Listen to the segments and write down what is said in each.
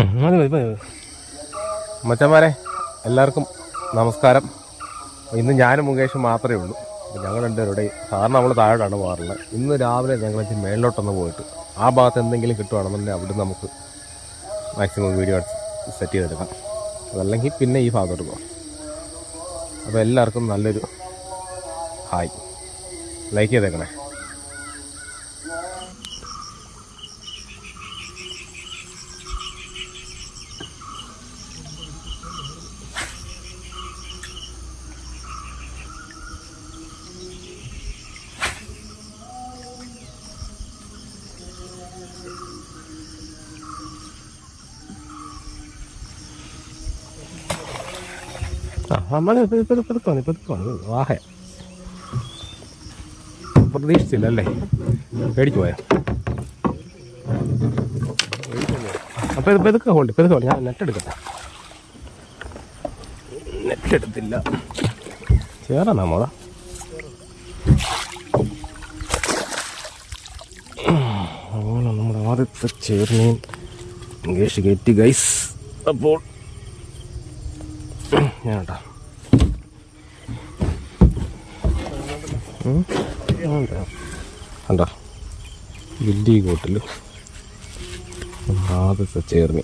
ഉം, മതി മതി മതി. മച്ചന്മാരെ എല്ലാവർക്കും നമസ്കാരം. ഇന്ന് ഞാനും മുകേഷും മാത്രമേ ഉള്ളൂ. ഞങ്ങൾ രണ്ടുപേരുടെ സാധാരണ നമ്മൾ താഴോട്ടാണ് പോകാറുള്ളത്. ഇന്ന് രാവിലെ ഇച്ചിരി മേളിലോട്ടൊന്ന് പോയിട്ട് ആ ഭാഗത്ത് എന്തെങ്കിലും കിട്ടുവാണെന്നുണ്ടെങ്കിൽ അവിടെ നമുക്ക് മാക്സിമം വീഡിയോ സെറ്റ് ചെയ്തെടുക്കാം. അതല്ലെങ്കിൽ പിന്നെ ഈ ഭാഗത്തോട്ട് പോകാം. അപ്പോൾ എല്ലാവർക്കും നല്ലൊരു ഹായ്. ലൈക്ക് ചെയ്തേക്കണേ. നമ്മൾ പെതുക്കാണ് പെതുക്കാണ് വാഹ. പ്രതീക്ഷിച്ചില്ല അല്ലേ പേടിച്ചു പോയാ? അപ്പം ഇത് പെതുക്കെ കൊണ്ട് പെതുക്കെ. ഞാൻ നെറ്റ് എടുക്കട്ടെ. നെറ്റ് എടുത്തില്ല. ചേരാ നമ്മളാ അങ്ങനെ നമ്മുടെ ആദ്യത്തെ ചേർന്നീൻ ഇംഗ്ലീഷ് കയറ്റി ഗൈസ് അപ്പോൾ ഞാൻ കേട്ടോ കണ്ടോ? ഗില്ലി കോട്ടിൽ ആദ്യത്തെ ചേർന്ന്.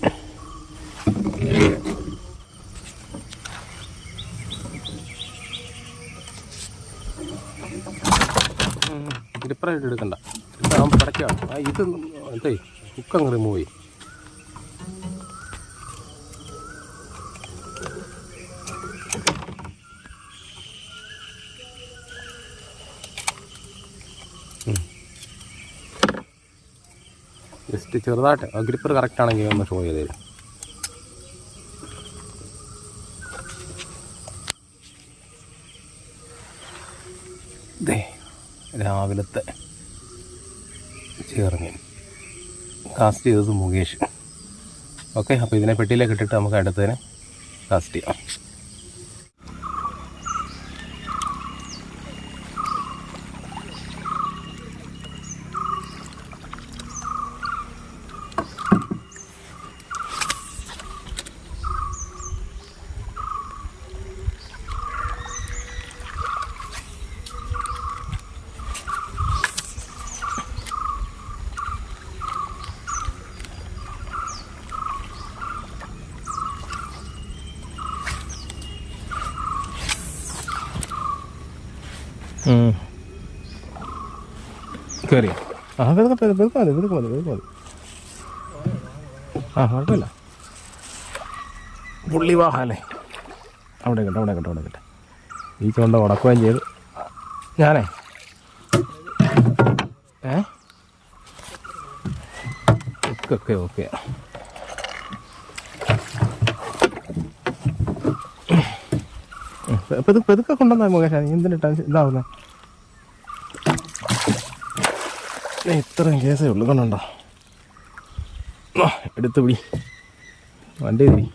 ഗ്രിപ്പറായിട്ട് എടുക്കണ്ട. ഇതാകുമ്പോൾ പടക്കാണ് ആ ഇത് എന്തേ കുക്കങ്ങ് റിമൂവ് ചെയ്യും. ജസ്റ്റ് ചെറുതായിട്ട്. ഗ്രിപ്പർ കറക്റ്റ് ആണെങ്കിൽ ഒന്ന് ഷോ ചെയ്ത് തരും. രാവിലത്തെ ചേർന്ന് കാസ്റ്റ് ചെയ്തത് മുകേഷ്. ഓക്കെ അപ്പോൾ ഇതിനെ പെട്ടിയിലേക്ക് ഇട്ടിട്ട് നമുക്ക് അടുത്തതിനെ കാസ്റ്റ് ചെയ്യാം. കയറിയോ ആ വെറുതെ വെറുതെ മതി വെറുതെ മതി വെറുതെ മതി ആ കുഴപ്പമില്ല. അവിടെ കണ്ട അവിടെ കണ്ട അവിടെ കട്ടെ. ഈ ചുണ്ട ഉടക്കുകയും ചെയ്ത്. ഞാനേ? ഏ? Okay okay okay. പെതുക്കെ പെതുക്കെ കൊണ്ടുവന്നാ മുകേഷ നീ എന്തിനാ ടെൻഷൻ ഇതാവുന്നേ? ഇത്രയും കേസേ ഉള്ളു. കൊണ്ടോ? എടുത്തു പിടി. വണ്ടി തിരി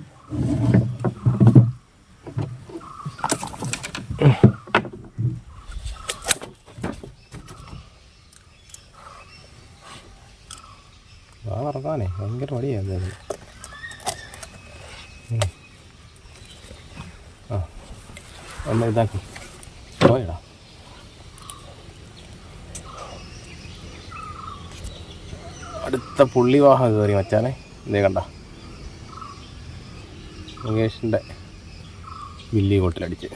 ആ ഇറങ്ങാനേ ഭയങ്കര മടിയാണ് എന്തായാലും ഉം. ആ ഒന്ന് ഇതാക്കി. പോയടാ. അടുത്ത പുള്ളിവാഹം കയറി മച്ചാനെ. ഇതേ കണ്ട. മുകേഷിന്റെ വില്ലി കോട്ടിലടിച്ച്.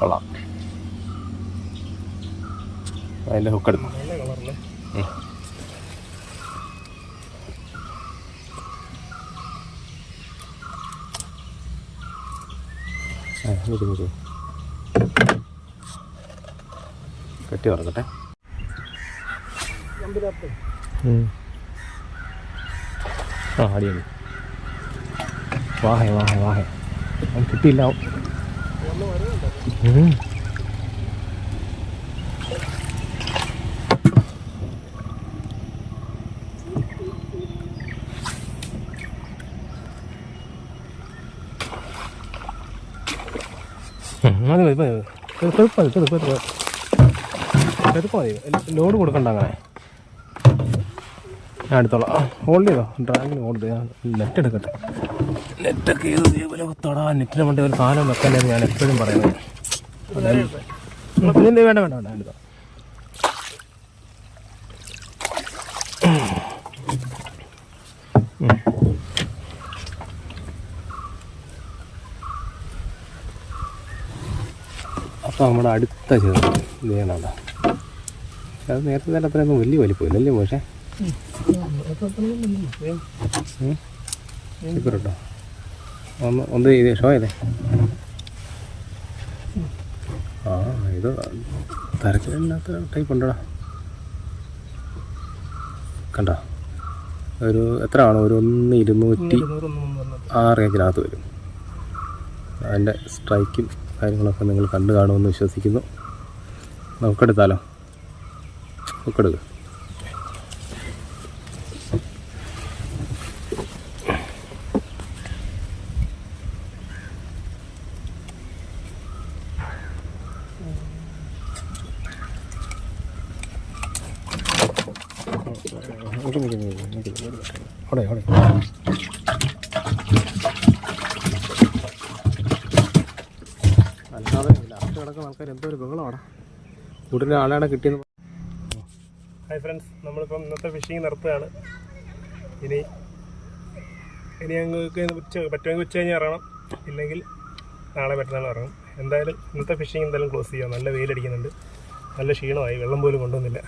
കൊള്ളാം. അതിന്റെ ഹുക്കെടുത്തു നിക്ക്. കെട്ടി തുറക്കട്ടെ. ഉം. ആ അടിയടി വാഹേ വാഹേ വാഹേ. കിട്ടിയില്ല. ഉം, മതി മതി മതി മതി. മതി ലോഡ് കൊടുക്കണ്ട അങ്ങനെ. ഞാൻ എടുത്തോളാം. ഹോൾഡ് ചെയ്തോ? ഡ്രാഗിന് ഹോൾഡ് ചെയ്താൽ നെറ്റ് എടുക്കട്ടെ. നെറ്റൊക്കെ ഏത് ഇതേപോലെ കുത്തോടാ. നെറ്റിന് വേണ്ടി ഒരു കാലം വെക്കല്ലേ ഞാൻ എപ്പോഴും പറയുന്നത്. ഇതിന് വേണ്ട വേണ്ട വേണ്ട എടുത്തോ അപ്പോൾ നമ്മുടെ അടുത്ത ചെറുത് ഇത് അത് നേരത്തെ തന്നെ അത്രയൊന്നും വലിയ വലിപ്പമില്ലല്ലേ പക്ഷേ കേട്ടോ ഒന്ന് ഒന്ന് ഇത് ഷോ ചെയ്തേ. ആ ഇത് തരക്കില്ലാത്ത ടൈപ്പ് ഉണ്ടോടാ? കണ്ടോ? ഒരു എത്ര ആണ്? ഒരു ഒന്ന് ഇരുന്നൂറ്റി ആ റേഞ്ചിനകത്ത് വരും. അതിന്റെ സ്ട്രൈക്കും കാര്യങ്ങളൊക്കെ നിങ്ങൾ കണ്ടു കാണുമെന്ന് വിശ്വസിക്കുന്നു. നമുക്കെടുത്താലോ? നമുക്കെടുക്കുക അവിടെ അവിടെ ലാസ്റ്റ് കിടക്കുന്ന ആൾക്കാർ എന്തോ ഒരു ബഹളമാണ് ആളാണ് കിട്ടിയത് ഹായ് ഫ്രണ്ട്സ് നമ്മളിപ്പം ഇന്നത്തെ ഫിഷിങ് നിർത്തുകയാണ്. ഇനി ഇനി ഞങ്ങൾക്ക് ഉച്ച പറ്റുമെങ്കിൽ ഉച്ച കഴിഞ്ഞ് ഇറങ്ങണം. ഇല്ലെങ്കിൽ നാളെ മറ്റന്നാൾ ഇറങ്ങും. എന്തായാലും ഇന്നത്തെ ഫിഷിങ് എന്തായാലും ക്ലോസ് ചെയ്യാം. നല്ല വെയിലടിക്കുന്നുണ്ട്. നല്ല ക്ഷീണമായി. വെള്ളം പോലും കൊണ്ടുവന്നില്ല.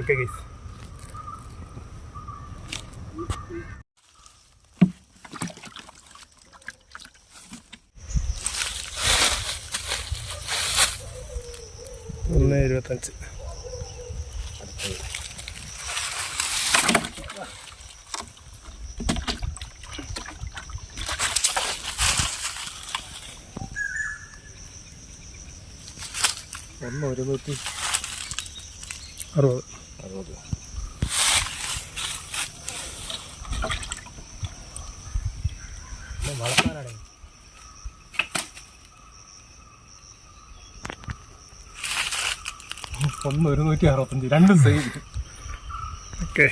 ഓക്കെ ഗൈസ് ഒന്ന് ഇരുപത്തഞ്ച്. ഒന്ന് ഒരുന്നൂറ്റി അറുപത്. അറുപത്. വളർത്താനാണ് ഒന്ന് ഒരുന്നൂറ്റി അറുപത്തഞ്ച്. രണ്ടും സെയിം ഓക്കെ